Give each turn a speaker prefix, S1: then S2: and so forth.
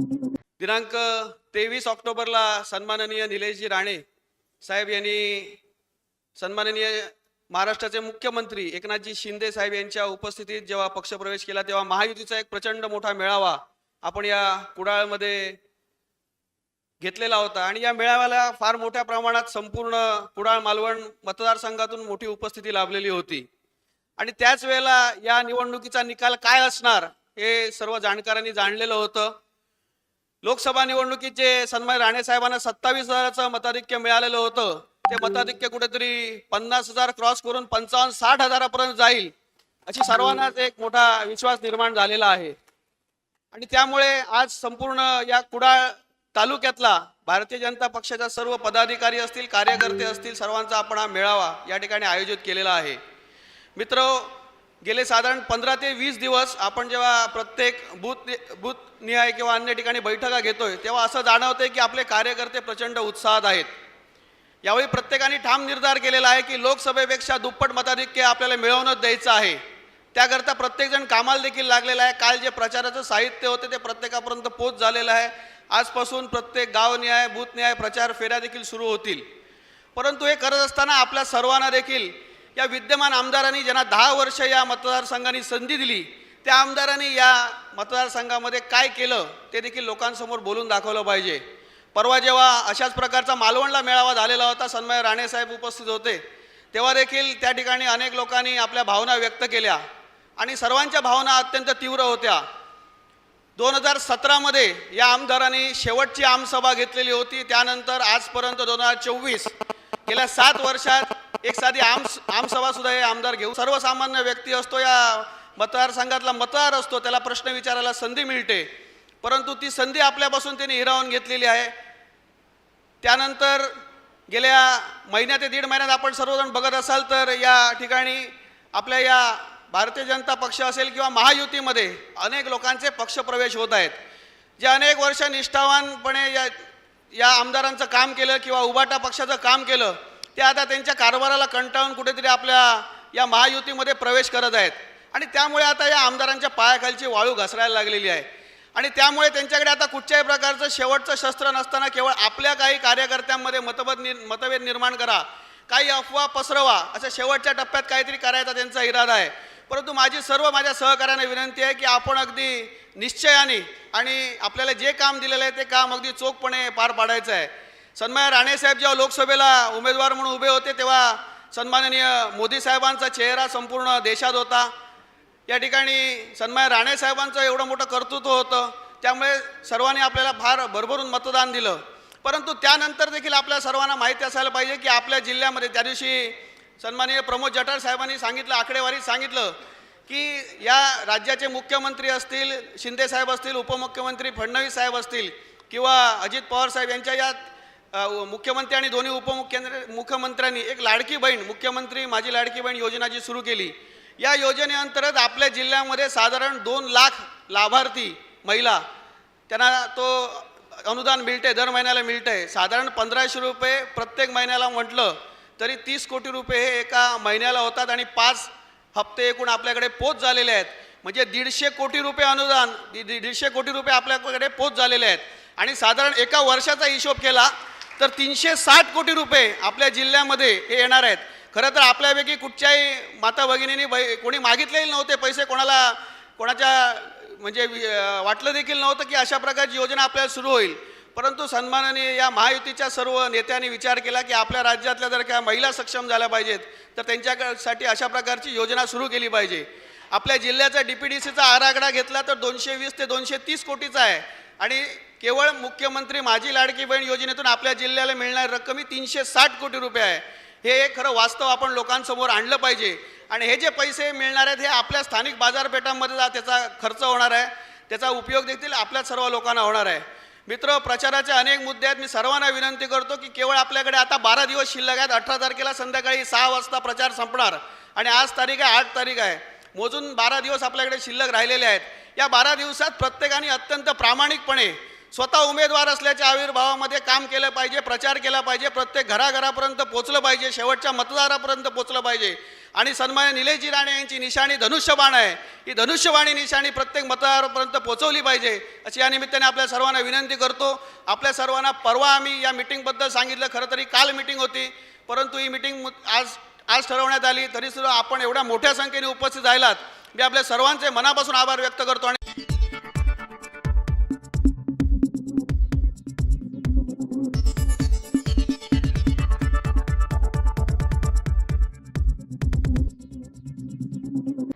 S1: दिनांक तेवीस ऑक्टोबरला सन्माननीय निलेशजी राणे साहेब यांनी सन्माननीय महाराष्ट्राचे मुख्यमंत्री एकनाथजी शिंदे साहेब यांच्या उपस्थितीत जेव्हा पक्षप्रवेश केला तेव्हा महायुतीचा एक प्रचंड मोठा मेळावा आपण या कुडाळमध्ये घेतलेला होता. आणि या मेळाव्याला फार मोठ्या प्रमाणात संपूर्ण कुडाळ मालवण मतदारसंघातून मोठी उपस्थिती लाभलेली होती. आणि त्याच वेळेला या निवडणुकीचा निकाल काय असणार हे सर्व जाणकारांनी जाणलेलं होतं. लोकसभा निवडणुकीत जे सन्मान राणे साहेबांना सत्तावीस हजाराचं मताधिक्य मिळालेलं होतं. ते मताधिक्य कुठेतरी पन्नास हजार क्रॉस करून पंचावन्न साठ हजारापर्यंत जाईल अशी सर्वांनाच एक मोठा विश्वास निर्माण झालेला आहे. आणि त्यामुळे आज संपूर्ण या कुडाळ तालुक्यातला भारतीय जनता पक्षाच्या सर्व पदाधिकारी असतील कार्यकर्ते असतील सर्वांचा आपण हा मेळावा या ठिकाणी आयोजित केलेला आहे. मित्र गेले साधारण पंधरा ते वीस दिवस आपण जेव्हा प्रत्येक बूथ बूथ निहाय किंवा अन्य ठिकाणी बैठका घेतोय तेव्हा असं जाणवतंय की आपले कार्यकर्ते प्रचंड उत्साहात आहेत. यावेळी प्रत्येकाने ठाम निर्धार केलेला आहे की लोकसभेपेक्षा दुप्पट मताधिक्य आपल्याला मिळवणंच द्यायचं आहे. त्याकरता प्रत्येकजण कामाला देखील लागलेला आहे. काल जे प्रचाराचं साहित्य होते ते प्रत्येकापर्यंत पोच झालेलं आहे. आजपासून प्रत्येक गावनिहाय बूथनिहाय प्रचार फेऱ्या देखील सुरू होतील. परंतु हे करत असताना आपल्या सर्वांना देखील या विद्यमान आमदारांनी ज्यांना दहा वर्ष या मतदारसंघाने संधी दिली त्या आमदारांनी या मतदारसंघामध्ये काय केलं ते देखील लोकांसमोर बोलून दाखवलं पाहिजे. परवा जेव्हा अशाच प्रकारचा मालवणला मेळावा झालेला होता सन्मय राणेसाहेब उपस्थित होते तेव्हा देखील त्या ठिकाणी अनेक लोकांनी आपल्या भावना व्यक्त केल्या आणि सर्वांच्या भावना अत्यंत तीव्र होत्या. दोन हजार सतरामध्ये या आमदारांनी शेवटची आमसभा घेतलेली होती त्यानंतर आजपर्यंत दोन हजार चोवीस गेल्या सात वर्षात एक साधी आम आमसभा सुद्धा हे आमदार घेऊ सर्वसामान्य व्यक्ती असतो या मतदारसंघातला मतदार असतो त्याला प्रश्न विचारायला संधी मिळते. परंतु ती संधी आपल्यापासून त्यांनी हिरावून घेतलेली आहे. त्यानंतर गेल्या महिन्या ते दीड महिन्यात आपण सर्वजण बघत असाल तर या ठिकाणी आपल्या या भारतीय जनता पक्ष असेल किंवा महायुतीमध्ये अनेक लोकांचे पक्षप्रवेश होत आहेत. जे अनेक वर्ष निष्ठावानपणे या या आमदारांचं काम केलं किंवा उबाटा पक्षाचं काम केलं ते आता त्यांच्या कारभाराला कंटाळून कुठेतरी आपल्या या महायुतीमध्ये प्रवेश करत आहेत. आणि त्यामुळे आता या आमदारांच्या पायाखालची वाळू घसरायला लागलेली आहे. आणि त्यामुळे त्यांच्याकडे आता कुठच्याही प्रकारचं शेवटचं शस्त्र नसताना केवळ आपल्या काही कार्यकर्त्यांमध्ये मतभेद निर मतभेद निर्माण करा काही अफवा पसरवा अशा शेवटच्या टप्प्यात काहीतरी करायचा त्यांचा इरादा आहे. परंतु माझी सर्व माझ्या सहकाऱ्यांना विनंती आहे की आपण अगदी निश्चयाने आणि आपल्याला जे काम दिलेलं आहे ते काम अगदी चोखपणे पार पाडायचं आहे. सन्मान्य राणेसाहेब जेव्हा लोकसभेला उमेदवार म्हणून उभे होते तेव्हा सन्माननीय मोदी साहेबांचा चेहरा संपूर्ण देशात होता. या ठिकाणी सन्मान्य राणेसाहेबांचं एवढं मोठं कर्तृत्व होतं त्यामुळे सर्वांनी आपल्याला फार भरभरून मतदान दिलं. परंतु त्यानंतर देखील आपल्या सर्वांना माहिती असायला पाहिजे की आपल्या जिल्ह्यामध्ये त्या दिवशी सन्माननीय प्रमोद जठार साहेबांनी सांगितलं आकडेवारीत सांगितलं की या राज्याचे मुख्यमंत्री असतील शिंदे साहेब असतील उपमुख्यमंत्री फडणवीस साहेब असतील किंवा अजित पवार साहेब यांच्या या मुख्यमंत्री आणि दोन्ही उपमुख्यमंत्री मुख्यमंत्र्यांनी एक लाडकी बहीण मुख्यमंत्री माझी लाडकी बहीण योजना जी सुरू केली या योजनेअंतर्गत आपल्या जिल्ह्यामध्ये साधारण दोन लाख लाभार्थी महिला त्यांना तो अनुदान मिळते दर महिन्याला मिळते साधारण पंधराशे रुपये प्रत्येक महिन्याला म्हटलं तरी तीस कोटी रुपये हे एका महिन्याला होतात आणि पाच हप्ते एकूण आपल्याकडे पोच झालेले आहेत. म्हणजे दीडशे कोटी रुपये अनुदान दीडशे कोटी रुपये आपल्याकडे पोच झालेले आहेत. आणि साधारण एका वर्षाचा हिशोब केला तर तीनशे साठ कोटी रुपये आपल्या जिल्ह्यामध्ये हे येणार आहेत. खरं तर आपल्यापैकी कुठच्याही माता भगिनींनी कोणी मागितलेही नव्हते पैसे कोणाला कोणाच्या म्हणजे वाटलं देखील नव्हतं की अशा प्रकारची योजना आपल्याला सुरू होईल. परंतु सन्मानाने या महायुतीच्या सर्व नेत्यांनी विचार केला की आपल्या राज्यातल्या जर का महिला सक्षम झाल्या पाहिजेत तर त्यांच्यासाठी अशा प्रकारची योजना सुरू केली पाहिजे. आपल्या जिल्ह्याचा डी पी डी सीचा आराखडा घेतला तर दोनशे वीस ते दोनशे तीस कोटीचा आहे. आणि केवळ मुख्यमंत्री माझी लाडकी बहीण योजनेतून आपल्या जिल्ह्याला मिळणारी रक्कम ही तीनशे साठ कोटी रुपये आहे. हे एक खरं वास्तव आपण लोकांसमोर आणलं पाहिजे. आणि हे जे पैसे मिळणार आहेत हे आपल्या स्थानिक बाजारपेठांमध्ये जा त्याचा खर्च होणार आहे. त्याचा उपयोग देखील आपल्या सर्व लोकांना होणार आहे. मित्र प्रचाराचे अनेक मुद्दे आहेत. मी सर्वांना विनंती करतो की केवळ आपल्याकडे आता बारा दिवस शिल्लक आहेत. अठरा तारखेला संध्याकाळी सहा वाजता प्रचार संपणार. आणि आज तारीख आहे आठ तारीख आहे. मोजून बारा दिवस आपल्याकडे शिल्लक राहिलेले आहेत. या बारा दिवसात प्रत्येकाने अत्यंत प्रामाणिकपणे स्वतः उमेदवार असल्याच्या आविर्भावामध्ये काम केलं पाहिजे प्रचार केला पाहिजे. प्रत्येक घराघरापर्यंत पोचलं पाहिजे. शेवटच्या मतदारापर्यंत पोचलं पाहिजे. आणि सन्मान्य निलेशजी राणे यांची निशाणी धनुष्यबाण आहे. ही धनुष्यबाणी निशाणी प्रत्येक मतदारापर्यंत पोहोचवली पाहिजे अशी या निमित्ताने आपल्या सर्वांना विनंती करतो. आपल्या सर्वांना परवा आम्ही या मिटिंगबद्दल सांगितलं खरं तरी काल मिटिंग होती परंतु ही मिटिंग आज आज ठरवण्यात आली तरीसुद्धा आपण एवढ्या मोठ्या संख्येने उपस्थित राहिलात. मी आपल्या सर्वांचे मनापासून आभार व्यक्त करतो आणि